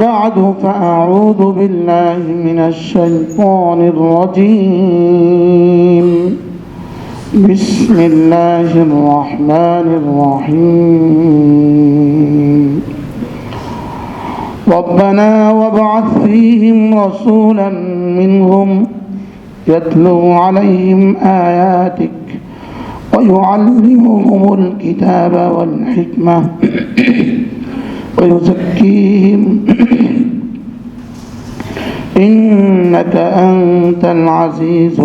بعد فأعوذ بالله من الشيطان الرجيم. بسم الله الرحمن الرحيم. ربنا وابعث فيهم رسولا منهم يتلو عليهم آياتك ويعلمهم الكتاب والحكمة. ويزكيهم إنك أنت العزيز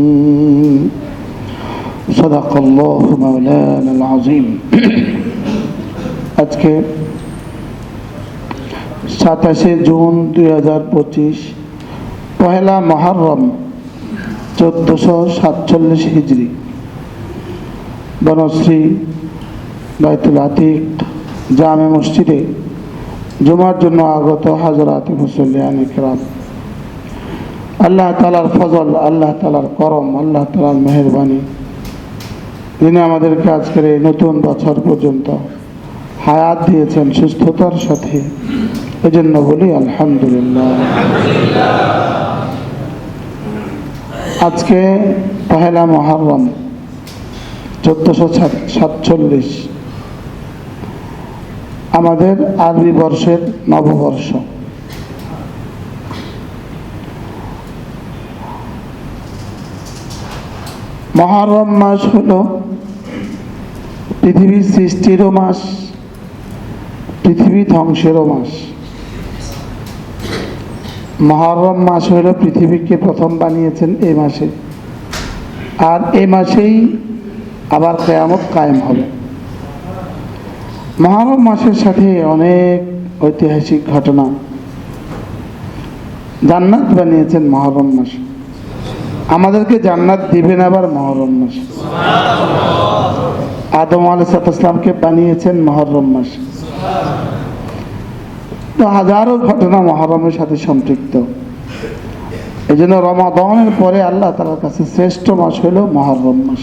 الحكيم صدق الله مولانا العظيم আজকে সাতাশে জুন দুই হাজার পঁচিশ পহেলা মহরম চোদ্দোশো সাতচল্লিশ হিজড়ি বনশ্রী বাইতুল আতিক জামে মসজিদে জুমার জন্য আগত হাজরাত মুসল্লিয়ান ইকরাম আল্লাহ তালার ফজল, আল্লাহ তালার করম, আল্লাহ তালার মেহরবানি। যিনি আমাদেরকে আজকের এই নতুন বছর পর্যন্ত হায়াত দিয়েছেন সুস্থতার সাথে, এজন্য বলি আলহামদুলিল্লাহ। আজকে পহেলা মহরম চোদ্দোশো সাতচল্লিশ। আমাদের আরবি বর্ষের নববর্ষ। মহরম মাস হল পৃথিবীর সৃষ্টিরও মাস, পৃথিবী ধ্বংসেরও মাস। মহরম মাস হল পৃথিবীকে প্রথম বানিয়েছেন এ মাসে। আর এ মাসেই আবার কেয়ামত কায়েম হবে। মহরম মাসের সাথে অনেক ঐতিহাসিক ঘটনা। জান্নাত বানিয়েছেন মহরম মাসে। আমাদেরকে জান্নাত দিবেন আবার মহরম মাসে। আদম আলাইসালামকে বানিয়েছেন মহরম মাসে। তো হাজারো ঘটনা মহরমের সাথে সম্পৃক্ত। এই জন্য রমাদনের পরে আল্লাহ তালার কাছে শ্রেষ্ঠ মাস হলো মহরম মাস।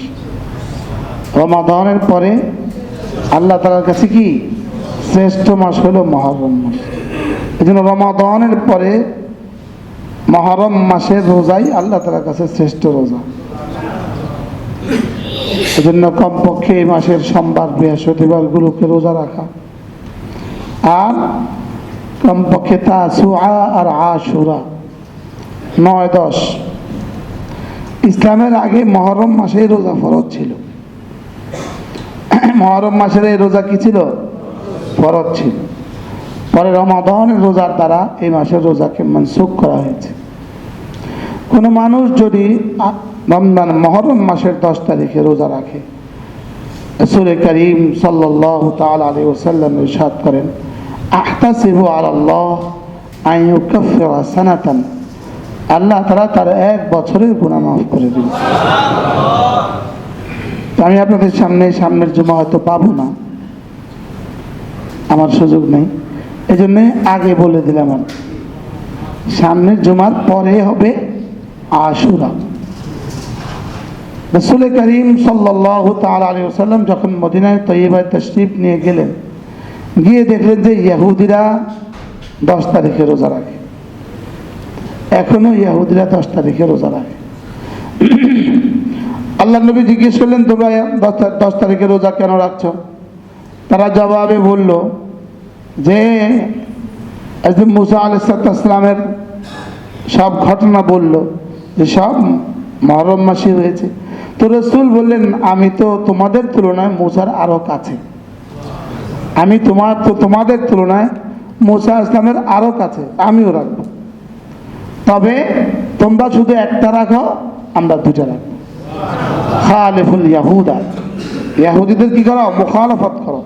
রমাদনের পরে আল্লাহ তালার কাছে কি? শ্রেষ্ঠ মাস হলো মহরম মাস। এই জন্য রমাদনের পরে মহরম মাসের রোজাই আল্লাহ তালার কাছে শ্রেষ্ঠ রোজা। এই জন্য কমপক্ষে এই মাসের সোমবার বৃহস্পতিবারগুলোকে রোজা রাখা। আর কমপক্ষে তা সুয়া আর আশুরা, নয় দশ। ইসলামের আগে মহরম মাসেই রোজা ফরজ ছিল। মহরম মাসের এই রোজা কি ছিল? ফরজ ছিল। পরে রমাদনের রোজার দ্বারা এই মাসের রোজাকে মনসুখ করা হয়েছে। কোনো মানুষ যদি রমজান মহরম মাসের দশ তারিখে রোজা রাখে সুরে করিম সাল্লাহ তাল আলী ওসাল্লাম ইরশাদ করেন, আহতাসিবু আল্লাহ কফিরা সানাতান। আল্লাহ তারা তার এক বছরের গুণা মাফ করে তো আমি আপনাদের সামনে সামনের জমা হয়তো পাবো না। আমার সুযোগ নেই। এই জন্যে আগে বলে দিলাম আমি। সামনের জমার পরে হবে আশুরা। রসুল করিম সাল্লাম যখন মদিনায় তৈবায় তশরিফ নিয়ে গেলেন, গিয়ে দেখলেন যে ইয়াহুদিরা দশ তারিখে রোজা রাখে। এখনও ইয়াহুদিরা দশ তারিখে রোজা রাখে। আল্লাহ নবী জিজ্ঞেস করলেন তোমরা দশ দশ তারিখে রোজা কেন রাখছ? তারা জবাবে বলল, যে একদিন মুসা আলাইসালামের সব ঘটনা বলল, যে সব মহরম মাসি হয়েছে। তো রসুল বললেন, আমি তো তোমাদের তুলনায় মুসার আরও কাছে। আমি তোমার তো তোমাদের তুলনায় মুসা ইসলামের আরও কাছে, আমিও রাখব। তবে তোমরা শুধু একটা রাখো, আমরা দুটা রাখব। খালেফুল ইয়াহুদা। ইয়াহুদিদের কি করো? মুখালফত করো।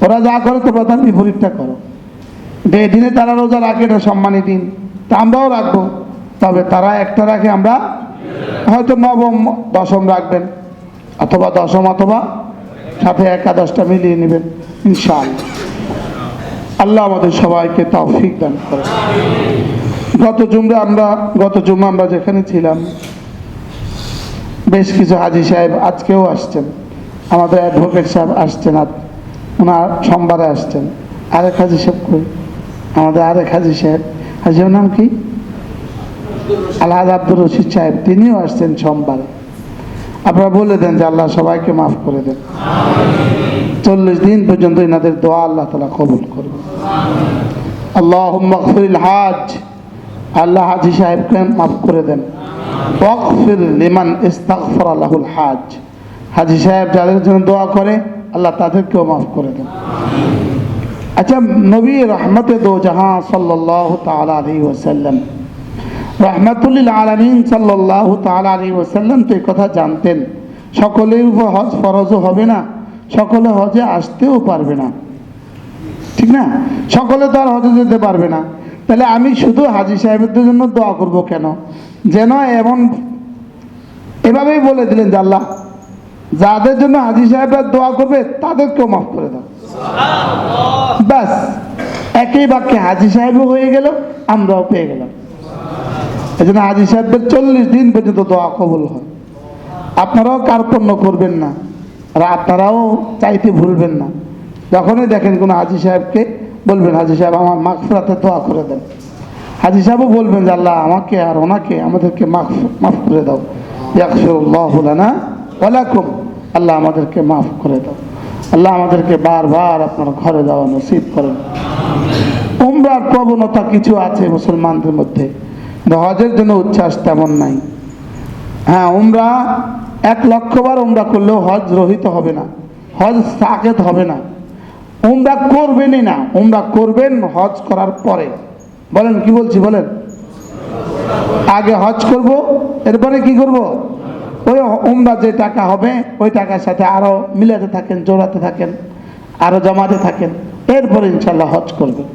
ওরা যা করে তোমরা তার বিপরীতটা করো। যে দিনে তারা রোজা রাখে, এটা সম্মানী দিন। তা আমরাও রাখব। তবে তারা একটা রাখে আমরা, হয়তো নবম, দশম রাখবেন। অথবা দশম অথবা সাথে একাদশটা মিলিয়ে নেবেন, ইনশাআল্লাহ। আল্লাহ আমাদের সবাইকে তৌফিক দান করে গত জুমরা আমরা, গত জুমা আমরা যেখানে ছিলাম বেশ কিছু হাজি সাহেব আজকেও আসছেন। আমাদের অ্যাডভোকেট সাহেব আসছেন ওনার সোমবারে আসছেন। আরেক হাজি সাহেব কই? আমাদের আরেক হাজি সাহেব। হাজি সাহেবের নাম কি? আলহাজ আব্দুর রশিদ সাহেব। তিনিও আসছেন সোমবারে। আপনারা বলে দেন যে আল্লাহ সবাইকে মাফ করে দেন। চল্লিশ দিন পর্যন্ত এনাদের দোয়া আল্লাহ তালা কবুল করবে আল্লাহ হাজ। আল্লাহ হাজি সাহেবকে মাফ করে দেন। ওয়াকফির লিমান হাজ। হাজি সাহেব যাদের জন্য দোয়া করে, আল্লাহ তাদেরকেও মাফ করে দেন। আচ্ছা নবী রহমতে দো তো কথা জানতেন। সকলের উপর হজ ফরজও হবে না, সকলে হজে আসতেও পারবে না। ঠিক না? সকলে তো আর হজে যেতে পারবে না। তাহলে আমি শুধু হাজি সাহেবদের জন্য দোয়া করব কেন? যেন এমন এভাবেই বলে দিলেন যে আল্লাহ, যাদের জন্য হাজি সাহেবের দোয়া করবে, তাদেরকেও মাফ করে দাও। ব্যাস, একই বাক্যে হাজি সাহেবও হয়ে গেল, আমরাও পেয়ে গেলাম। এই জন্য হাজি সাহেবদের চল্লিশ দিন পর্যন্ত দোয়া কবল হয়। আপনারাও কার্পণ্য করবেন না, আর আপনারাও চাইতে ভুলবেন না। যখনই দেখেন কোনো হাজি সাহেবকে বলবেন, হাজি সাহেব, আমার মাগফিরাতে দোয়া করে দেন। হাজি সাহেবও বলবেন যে আল্লাহ আমাকে আর ওনাকে, আমাদেরকে মাফ মাফ করে দাও। ইয়াকফিরুল্লাহু লানা ওয়ালাকুম আল্লাহ আমাদেরকে মাফ করে দাও। আল্লাহ আমাদেরকে বারবার আপনার ঘরে যাওয়া নসিব করেন। উমরার প্রবণতা কিছু আছে মুসলমানদের মধ্যে। হজের জন্য উচ্ছ্বাস তেমন নাই। হ্যাঁ উমরা এক লক্ষবার উমরা করলেও হজ রহিত হবে না। হজ সাকেত হবে না। উমরা করবেনই না। উমরা করবেন হজ করার পরে। বলেন, কি বলছি, বলেন। আগে হজ করব, এরপরে কি করব? ওই উমরা যে টাকা হবে, ওই টাকার সাথে আরও মিলাতে থাকেন, জোড়াতে থাকেন, আরও জমাতে থাকেন, এরপরে ইনশাল্লাহ হজ করবেন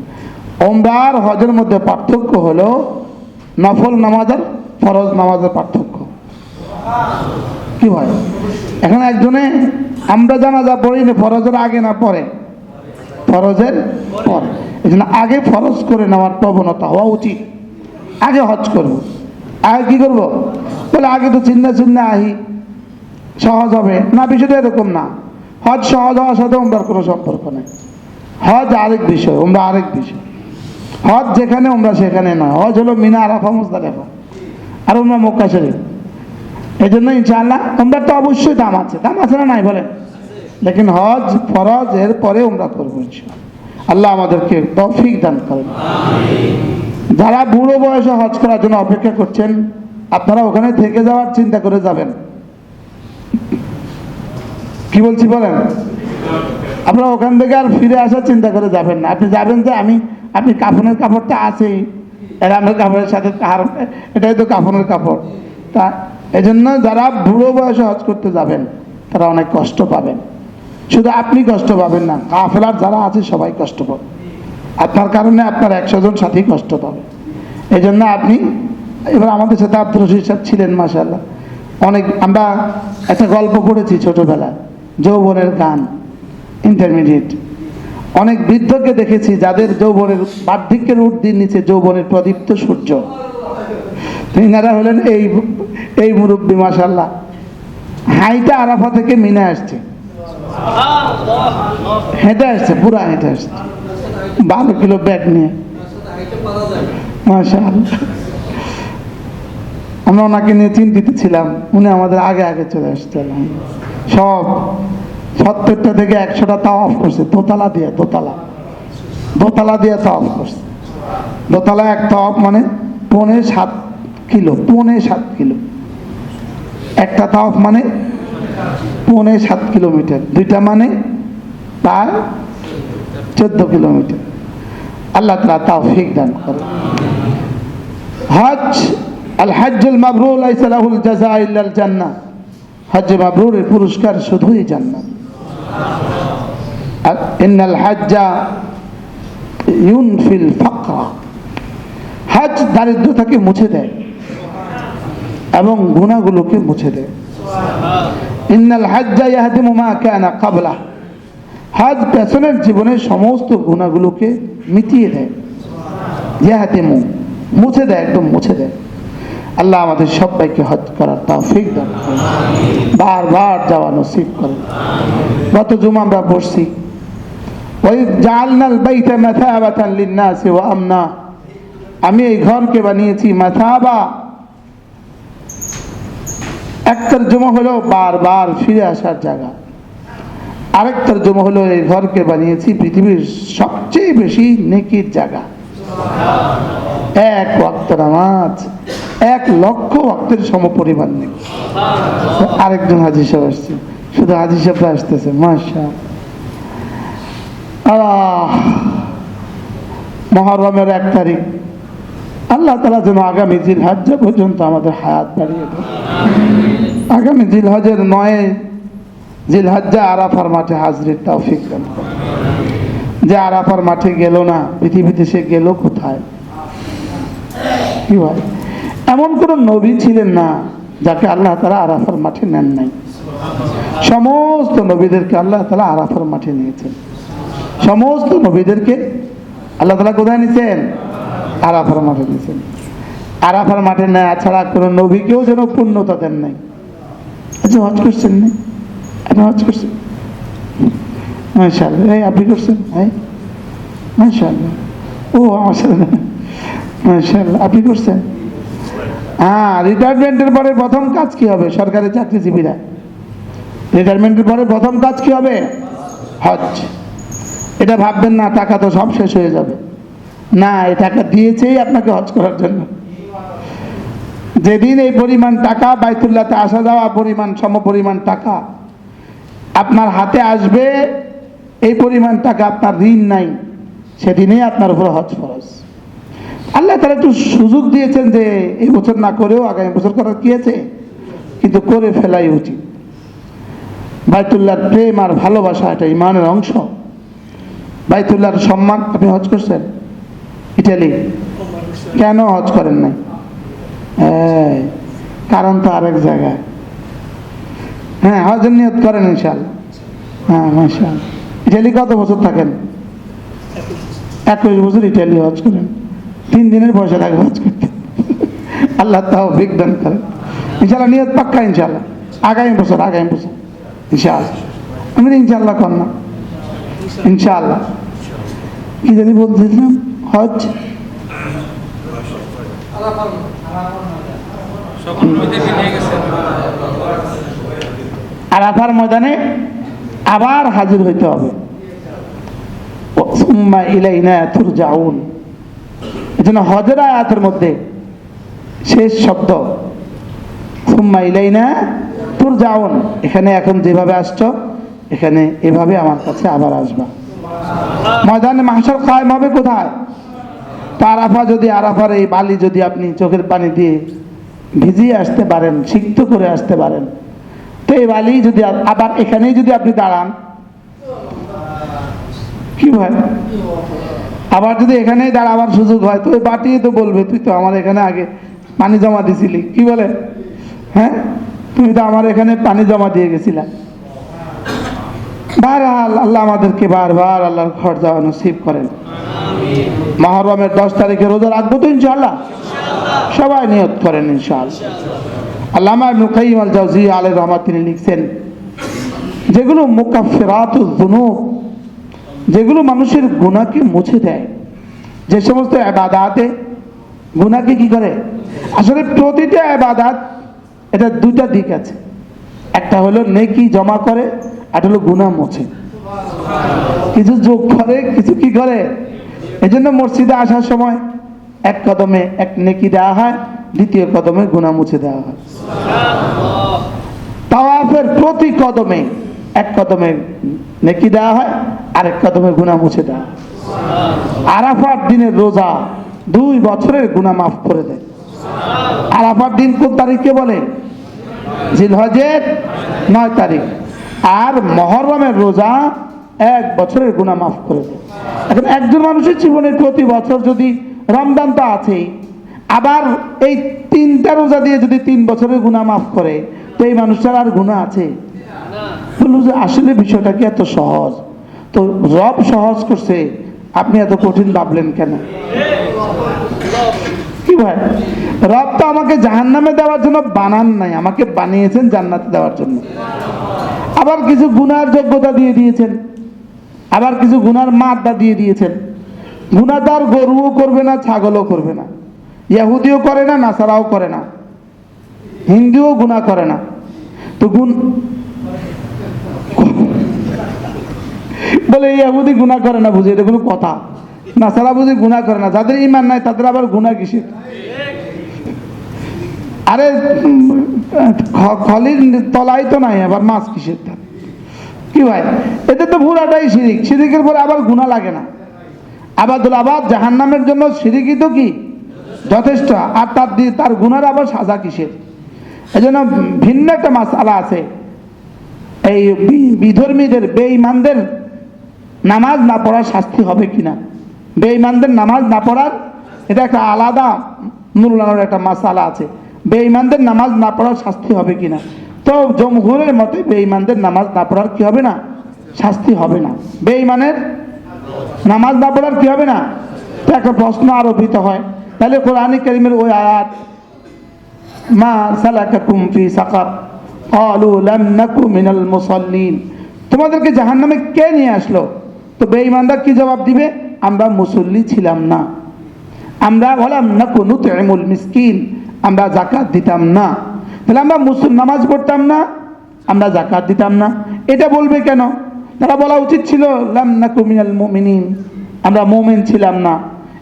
উমরার হজের মধ্যে পার্থক্য হলো নফল নামাজের ফরজ নামাজের পার্থক্য। কি হয় এখন একজনে, আমরা জানাজা পড়ি না ফরজের আগে না পরে? ফরজের পরে। জন্য আগে ফরজ করে নেওয়ার প্রবণতা হওয়া উচিত। আগে হজ করব। আগে কি করব? বলে আগে তো চিন্তা চিন্তা আহি সহজ হবে। না, বিষয়টা এরকম না। হজ সহজ হওয়ার সাথে ওমরার কোনো সম্পর্ক নেই। হজ আরেক বিষয় ওমরা আরেক বিষয়। হজ যেখানে ওমরা সেখানে নয়। হজ হলো মিনা, আরাফা মুজদালেফা আর ওমরা মক্কা শরীফ। এই জন্য ইনশাআল্লাহ ওমরার তো অবশ্যই দাম আছে। দাম আছে না নাই বলেন? লেকিন হজ ফরজ এর পরে ওমরা করব ইনশাআল্লাহ। আল্লাহ আমাদেরকে তৌফিক দান করেন। যারা বুড়ো বয়সে হজ করার জন্য অপেক্ষা করছেন, আপনারা ওখানে থেকে যাওয়ার চিন্তা করে যাবেন। কি বলছি বলেন? আপনারা ওখান থেকে আর ফিরে আসার চিন্তা করে যাবেন না। আপনি যাবেন যে আমি, আপনি কাফনের কাপড়টা আছেই। এরামের কাপড়ের সাথে এটাই তো কাপড়ের কাপড়। তা এই জন্য যারা বুড়ো বয়সে হজ করতে যাবেন, তারা অনেক কষ্ট পাবেন। শুধু আপনি কষ্ট পাবেন না, কাফেলার যারা আছে সবাই কষ্ট পাবে। আপনার কারণে আপনার একশো জন সাথী কষ্ট পাবে। এই জন্য আপনি, এবার আমাদের সাথে আব্দুল রশিদ সাহেব ছিলেন মাসাল্লাহ অনেক, আমরা একটা গল্প পড়েছি ছোটবেলায়, যৌবনের গান ইন্টারমিডিয়েট অনেক বৃদ্ধকে দেখেছি যাদের যৌবনের বার্ধক্যের ঊর্ধ্বের নিচে যৌবনের প্রদীপ্ত সূর্য। ইনারা হলেন এই এই মুরব্বী মাসাল্লাহ হাইটা আরাফা থেকে মিনে আসছে। হেঁটে আসছে, পুরা হেঁটে আসছে। বারো কিলো ব্যাগ নিয়ে। মাশাআল্লাহ। আমরা ওনাকে নিয়ে চিন্তিত ছিলাম। উনি আমাদের আগে আগে চলে আসছেন সব সত্তরটা থেকে একশোটা তাও অফ করছে। দোতলা দিয়ে, দোতলা। দোতলা দিয়ে তাও অফ করছে। দোতলা এক তাওয়াফ মানে পৌনে সাত কিলো, পৌনে সাত কিলো। একটা তাওয়াফ মানে পৌনে সাত কিলোমিটার। দুইটা মানে প্রায় চোদ্দ কিলোমিটার। আল্লাহ তালা তাও ফিক দান করে হজ আল হজ্জুল মাবরুর, লাইসা লাহুল জাযা ইল্লাল জান্নাহ। হজ মাবরুরের পুরস্কার শুধুই জান্নাত। আর ইন্নাল হজ্জা ইউনফিল ফাকরা। হজ দারিদ্রতাকে মুছে দেয় এবং গুণাগুলোকে মুছে দেয়। ইন্নাল হজ্জা ইয়াহদিমু মা কানা ক্বাবলা হজ পেছনের জীবনের সমস্ত গুণাগুলোকে মিটিয়ে দেয়। ইয়াহদিমু, মুছে দেয়, একদম মুছে দেয়। আল্লাহ আমাদের সবাইকে হজ করার তৌফিক দান বারবার যাওয়া নসিব করেন। গত জুমা আমরা বসছি ওই জালনাল বাইতা মাথাবাতান লিন্নাসি ওয়া আমনা। আমি এই ঘরকে বানিয়েছি মাথাবা। এক তর্জমা হলো বারবার ফিরে আসার জায়গা। আরেক তর্জমা হলো এই ঘরকে বানিয়েছি পৃথিবীর সবচেয়ে বেশি নেকির জায়গা। এক ওয়াক্ত নামাজ, এক লক্ষ ওয়াক্তের সমপরিমাণ নেই আরেকজন হাজি সাহেব আসছে, শুধু হাজি সাহেবরা আসতেছে মাসা মহরমের এক তারিখ। আল্লাহ তালা যেন আগামী জিল হজ্জা পর্যন্ত আমাদের হায়াত বাড়িয়ে দেয় আগামী জিল হজের নয় জিল হজ্জা আরাফার মাঠে হাজরির তৌফিক দান যে আরাফার মাঠে গেল না, পৃথিবীতে সে গেল কোথায়? কি ভাই? এমন কোন নবী ছিলেন না যাকে আল্লাহ তালা আরাফার মাঠে নেন নাই। সমস্ত নবীদেরকে আল্লাহ তালা আরাফার মাঠে নিয়েছেন। সমস্ত নবীদেরকে আল্লাহ তালা কোথায় নিয়েছেন আরাফার মাঠে নিয়েছেন আরাফার মাঠে নেওয়া ছাড়া কোনো নবীকেও যেন পূর্ণতা দেন নাই। আচ্ছা হজ করছেন না? আপনি হজ করছেন? মাশাআল্লাহ। এই, আপনি করছেন? হ্যাঁ মাশাআল্লাহ। ও আমার সাথে মাশাআল্লাহ। আপনি করছেন? হ্যাঁ রিটায়ারমেন্টের পরে প্রথম কাজ কি হবে? সরকারি চাকরিজীবীরা? রিটায়ারমেন্টের পরে প্রথম কাজ কি হবে? হজ। এটা ভাববেন না, টাকা তো সব শেষ হয়ে যাবে। না, এই টাকা দিয়েছেই আপনাকে হজ করার জন্য। যেদিন এই পরিমাণ টাকা বাইতুল্লাহতে আসা যাওয়া পরিমাণ সম পরিমাণ টাকা আপনার হাতে আসবে, এই পরিমাণ টাকা আপনার ঋণ নাই, সেদিনেই আপনার উপর হজ ফরজ। আল্লাহ তারা একটু সুযোগ দিয়েছেন যে এই বছর না করেও আগামী বছর করার কি আছে? কিন্তু করে ফেলাই উচিত। বাইতুল্লাহর প্রেম আর ভালোবাসা এটা ইমানের অংশ। বাইতুল্লাহর সম্মান, আপনি হজ করছেন? ইটালি? কেন হজ করেন নাই? এই, কারণ তো আরেক জায়গায়। হ্যাঁ হজের নিয়ত করেন ইনশাল্লাহ হ্যাঁ মাশাল ইটালি কত বছর থাকেন? একুশ বছর ইটালি হজ করেন। তিন দিনের পয়সা লাগে হজ করতে আল্লাহ তাও বিজ্ঞান করেন। ইনশাল্লাহ নিয়ত পাক্কা ইনশাল্লাহ আগামী বছর আগামী বছর। ইনশাআল্লাহ। আমি বলি, ইনশাআল্লাহ কর না। ইনশাআল্লাহ। কি জানি বলতেছিলাম? হজ সকল নবীদেরকে নিয়ে গেছেন আরাফার ময়দানে আবার হাজির হইতে হবে। মধ্যে শেষ শব্দ, সুম্মা ইলাইনা এখানে এখন যেভাবে আসছো, এখানে এভাবে আমার কাছে আবার আসবা। ময়দানে হবে কোথায়? তা যদি আরাফার এই বালি যদি আপনি চোখের পানি দিয়ে ভিজিয়ে আসতে পারেন, সিক্ত করে আসতে পারেন, তো এই বালি যদি আবার এখানেই যদি আপনি দাঁড়ান, কি হয়? আবার যদি এখানেই দাঁড়াবার সুযোগ হয়, তো ওই বাটিয়ে তো বলবে, তুই তো আমার এখানে আগে পানি জমা দিছিলি। কি বলে? হ্যাঁ? তুমি তো আমার এখানে পানি জমা দিয়ে গেছিলা। বারহাল আল্লাহ আমাদেরকে বারবার আল্লাহর ঘর যাওয়া নসিব করেন। মহরমের দশ তারিখে রোজা রাখব তো ইনশাআল্লাহ? সবাই নিয়ত করেন ইনশাআল্লাহ। আল্লামা কাইয়িম আল জাওজিয়া আলাইহির রহমাত তিনি লিখছেন, যেগুলো মুকাফফিরাতুয যুনুব, যেগুলো মানুষের গুনাহকে মুছে দেয়, যে সমস্ত ইবাদাতে গুনাহকে কি করে? আসলে প্রতিটা ইবাদাত এটা দুটা দিক আছে। একটা হলো নেকি জমা করে আর হলো গুনাহ মোছে কিছু যোগ করে, কিছু কি করে? এই জন্য মসজিদে আসার সময় এক কদমে এক নেকি দেওয়া হয়, দ্বিতীয় কদমে গুনাহ মুছে দেওয়া হয়। তাওয়াফের প্রতি কদমে এক কদমে নেকি দেওয়া হয়, আরেক কদমে গুনাহ মুছে দেওয়া আরাফার দিনের রোজা দুই বছরের গুনাহ মাফ করে দেয়। আরাফার দিন কোন তারিখকে বলে? জিলহজের নয় তারিখ। আর মহরমের রোজা এক বছরের গুনাহ মাফ করে এখন একজন মানুষের জীবনের প্রতি বছর যদি রমদান তো আছেই আবার এই তিনটা রোজা দিয়ে যদি তিন বছরের গুণা মাফ করে, তো এই মানুষটার আর গুণা আছে? যে আসলে বিষয়টা কি এত সহজ? তো রব সহজ করছে, আপনি এত কঠিন ভাবলেন কেন? কি ভাই? রব তো আমাকে জাহান্নামে দেওয়ার জন্য বানান নাই, আমাকে বানিয়েছেন জান্নাতে দেওয়ার জন্য। আবার কিছু গুনার যোগ্যতা দিয়ে দিয়েছেন। আবার কিছু গুনার মাদ্দা দিয়ে দিয়েছেন। গুনাদার গরুও করবে না, ছাগলও করবে না। ইয়াহুদিও করে না, নাসারাও করে না। হিন্দুও গুনাহ করে না। তো গুণ বলে ইয়াহুদি গুনাহ করে না বুঝি? এটা কোনো কথা। নাসারা বুঝি গুনাহ করে না। যাদের ইমান নাই, তাদের আবার গুনাহ কিসের? আরে খলির তলায় তো নাই আবার, মাছ কিসের তার? কি ভাই? এতে তো পুরাটাই শিরিক। শিরিকের পরে আবার গুণা লাগে না। আবাদুল আবাদ জাহান্নামের জন্য শিরিকই তো কি? যথেষ্ট। আর তার দিয়ে তার গুণার আবার সাজা কিসের? এই জন্য ভিন্ন একটা মাসালা আছে। এই বিধর্মীদের, বেঈমানদের নামাজ না পড়ার শাস্তি হবে কিনা? বেঈমানদের নামাজ না পড়ার, এটা একটা আলাদা মূল্যায়নের একটা মাসালা আছে। বেঈমানদের নামাজ না পড়ার শাস্তি হবে কিনা? তো জমহুরের মতে বেঈমানদের নামাজ না পড়ার কি হবে না? শাস্তি হবে না। বেঈমানের নামাজ না পড়ার কি হবে না? তো একটা প্রশ্ন আরোপিত হয়। তাহলে কোরআন করিমের ওই আয়াত, মা সালাকাকুম ফি সাকার, ক্বালু লাম নাকু মিনাল মুসাল্লিন। তোমাদেরকে জাহান্নামে কে নিয়ে আসলো? তো বেঈমানরা কি জবাব দিবে? আমরা মুসল্লি ছিলাম না। আমরা বলাম নাকু নুতইমুল মিসকিন। আমরা জাকাত দিতাম না। তাহলে আমরা মুসল নামাজ পড়তাম না, আমরা জাকাত দিতাম না। এটা বলবে কেন? তারা বলা উচিত ছিল মুমিনিন আমরা মুমিন ছিলাম না।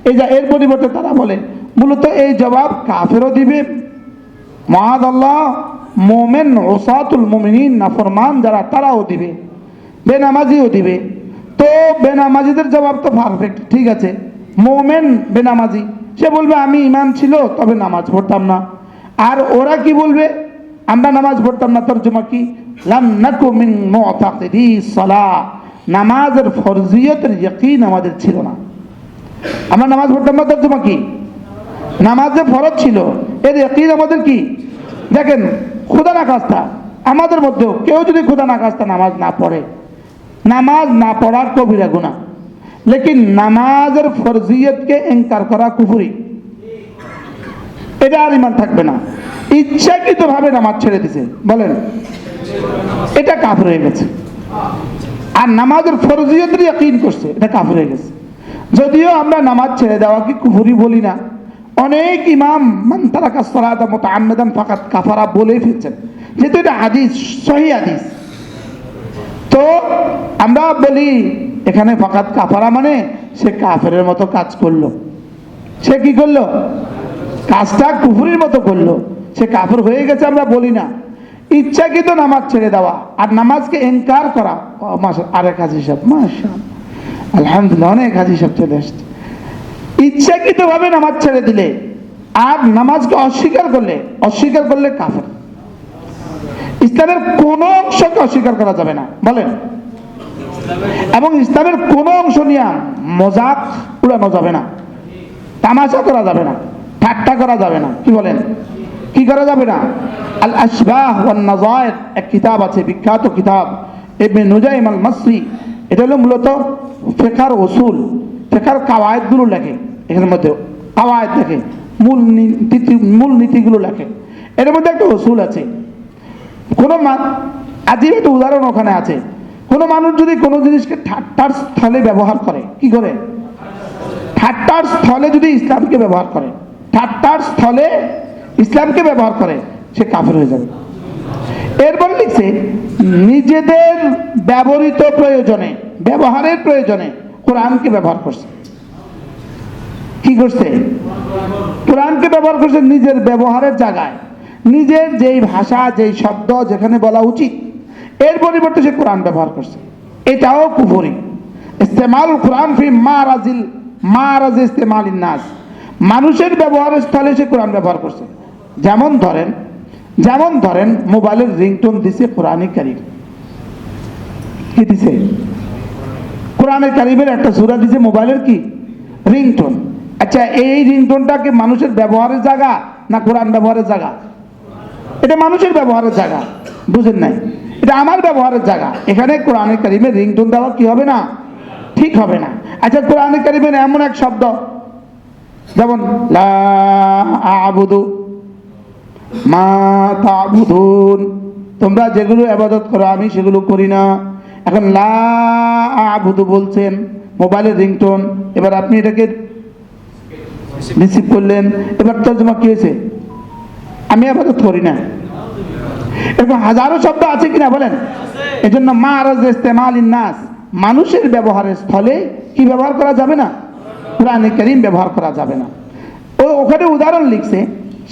এই যা এর পরিবর্তে তারা বলে, মূলত এই জবাব কাফেরও দিবে। মহাদ আল্লাহ মোমেন ওসাতুল মোমিনিন নাফরমান যারা, তারাও দিবে। বেনামাজিও দিবে। তো বেনামাজিদের জবাব তো পারফেক্ট ঠিক আছে। মোমেন বেনামাজি। সে বলবে, আমি ইমান ছিল, তবে নামাজ পড়তাম না। আর ওরা কি বলবে? আমরা নামাজ পড়তাম না, তর্জমা কি? নামাজের ফরজিয়তের ইয়াকিন আমাদের ছিল না। আমরা নামাজ পড়তাম না, তর্জমা কি? নামাজ ফরজ ছিল। এর ইয়াকিন আমাদের কি? দেখেন খুদা না আমাদের মধ্যেও কেউ যদি খুদা না নামাজ না পড়ে, নামাজ না পড়ার কবিরা গুণা লেকিন নামাজের ফরজিয়তকে এনকার করা কুফুরি। এটা আর ইমান থাকবে না। ইচ্ছাকৃত ভাবে নামাজ ছেড়ে দিছে। বলেন, এটা কাফর হয়ে গেছে। আর নামাজের ফরজিয়তের করছে, এটা কাফর হয়ে গেছে। যদিও আমরা নামাজ ছেড়ে দেওয়া কি কুফুরি বলি না, অনেক ইমাম মান তারাকা মতো মুতাআম্মিদান ফাকাত কাফারা বলেই ফেলছেন। যেহেতু এটা হাদিস, সহি হাদিস। তো আমরা বলি এখানে ফাকাত কাফারা মানে সে কাফেরের মতো কাজ করল। সে কি করল? কাজটা কুফুরির মতো করল। সে কাফের হয়ে গেছে আমরা বলি না। ইচ্ছাকৃত নামাজ ছেড়ে দেওয়া আর নামাজকে এনকার করা। আরেক হাজি সাহেব মাশা আলহামদুলিল্লাহ, অনেক হাজি সাহেব চলে আসছে। ইচ্ছাকৃতভাবে নামাজ ছেড়ে দিলে আর নামাজকে অস্বীকার করলে অস্বীকার করলে কাফের। ইসলামের কোনো অংশকে অস্বীকার করা যাবে না। বলেন। এবং ইসলামের কোনো অংশ নিয়ে মজাক উড়ানো যাবে না। তামাশা করা যাবে না। ঠাট্টা করা যাবে না। কি বলেন? কি করা যাবে না? আল আশবাহ ওয়ান এক কিতাব আছে, বিখ্যাত কিতাব। ইবনে নুজাইম আল মাসরি এটা হলো মূলত ফেকার ওসুল ফেকার কাওয়ায়েদগুলো লেখে। এখানের মধ্যে কাওয়ায়েদ লেখে। মূল নীতি মূল নীতিগুলো লেখে। এর মধ্যে একটা ওসুল আছে। কোনো মা আজীব একটা উদাহরণ ওখানে আছে। কোনো মানুষ যদি কোনো জিনিসকে ঠাট্টার স্থলে ব্যবহার করে, কি করে? ঠাট্টার স্থলে যদি ইসলামকে ব্যবহার করে, ঠাট্টার স্থলে ইসলামকে ব্যবহার করে, সে কাফের হয়ে যাবে। এরপরে লিখছে, নিজেদের ব্যবহৃত প্রয়োজনে, ব্যবহারের প্রয়োজনে কোরআনকে ব্যবহার করছে। কি করছে? কোরআনকে ব্যবহার করছে নিজের ব্যবহারের জায়গায়। নিজের যেই ভাষা, যেই শব্দ যেখানে বলা উচিত এর পরিবর্তে সে কোরআন ব্যবহার করছে। এটাও কুফরি। ইস্তেমাল কোরআন ফি মারাজিল, মারাজ ইস্তেমাল নাস মানুষের ব্যবহারের স্থলে সে কোরআন ব্যবহার করছে। যেমন ধরেন যেমন ধরেন, মোবাইলের রিংটোন দিছে কোরআনিক কারিম। কি দিছে? কোরআনের কারিমের একটা সুরা দিছে, মোবাইলের কি? রিংটোন। আচ্ছা এই রিংটোনটাকে মানুষের ব্যবহারের জায়গা না কোরআন ব্যবহারের জায়গা? এটা মানুষের ব্যবহারের জায়গা। বুঝেন নাই? এটা আমার ব্যবহারের জায়গা। এখানে কোরআনের কারিমের রিংটোন দেওয়া কি হবে না? ঠিক হবে না। আচ্ছা কোরআনের কারিমের এমন এক শব্দ। যেমন তোমরা যেগুলো আবাদত করো, আমি সেগুলো করি না। এখন লা বলছেন, মোবাইলের রিংটোন। এবার আপনি এটাকে রিসিভ করলেন। এবার তর্জমা কি হয়েছে? আমি আবাদত করি না। এরকম হাজারো শব্দ আছে কিনা বলেন। এজন্য মা আরাজ ইস্তেমাল নাস মানুষের ব্যবহারের স্থলে কি ব্যবহার করা যাবে না? কোরআনে করিম ব্যবহার করা যাবে না। ও ওখানে উদাহরণ লিখছে,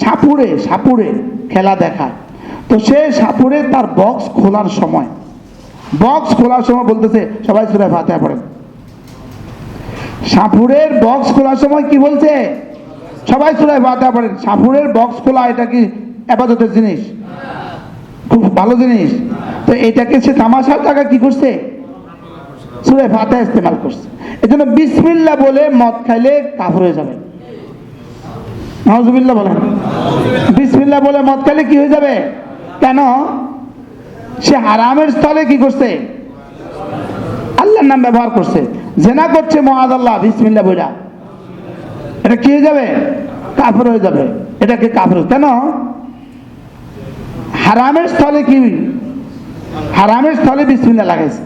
সাপুড়ে সাপুড়ে খেলা দেখা তো সে সাপুড়ে তার বক্স খোলার সময়। বক্স খোলার সময় বলতেছে, সবাই সুরে ফাতে পড়েন। সাপুরের বক্স খোলার সময় কি বলছে? সবাই সুরে ফাতে পড়েন। সাপুরের বক্স খোলা, এটা কি আপাততের জিনিস? খুব ভালো জিনিস। তো এটাকে সে তামাশার টাকা কি করছে? সুরে ফাতে ইস্তেমাল করছে। এই জন্য বিসমিল্লা বলে মদ খাইলে কাফর হয়ে যাবে। নজবিল্লা বলেন। বিসমিল্লা বলে মদ খাইলে কি হয়ে যাবে? কেন? সে হারামের স্থলে কি করছে? আল্লাহর নাম ব্যবহার করছে। জেনা করছে মহাদ আল্লাহ বিসমিল্লা বইলা। এটা কি হয়ে যাবে? কাফর হয়ে যাবে। এটাকে কাফর কেন? হারামের স্থলে কি? হারামের স্থলে বিসমিল্লা লাগাইছে।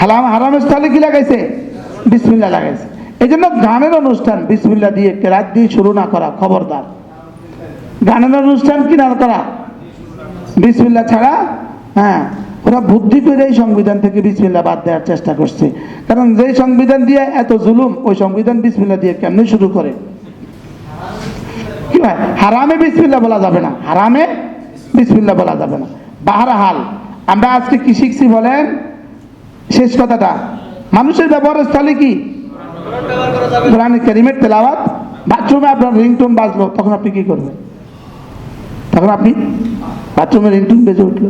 হারাম হারামের স্থলে কি লাগাইছে? বিসমিল্লা লাগাইছে। এই জন্য গানের অনুষ্ঠান বিসমিল্লা দিয়ে কেরাত দিয়ে শুরু না করা খবরদার। গানের অনুষ্ঠান কি না করা? বিসমিল্লা ছাড়া হ্যাঁ ওরা বুদ্ধি করে এই সংবিধান থেকে বিসমিল্লা বাদ দেওয়ার চেষ্টা করছে। কারণ যে সংবিধান দিয়ে এত জুলুম, ওই সংবিধান বিসমিল্লা দিয়ে কেমনি শুরু করে? কি হয় হারামে বিসমিল্লা বলা যাবে না। হারামে বিসমিল্লা বলা যাবে না। বাহারাহাল, আমরা আজকে কি শিখছি বলেন? শেষ কথাটা, মানুষের ব্যবহারের স্থলে কি? কোরআন তেলাওয়াত। বাথরুমে আপনার রিংটোন বাজলো, তখন আপনি কি করবেন তখন আপনি বাথরুমে রিংটোন বেজে উঠল।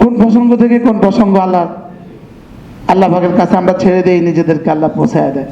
কোন প্রসঙ্গ থেকে কোন প্রসঙ্গ আল্লাহ আল্লাহ ভাগের কাছে আমরা ছেড়ে দেই, নিজেদেরকে আল্লাহ পৌঁছায় দেয়।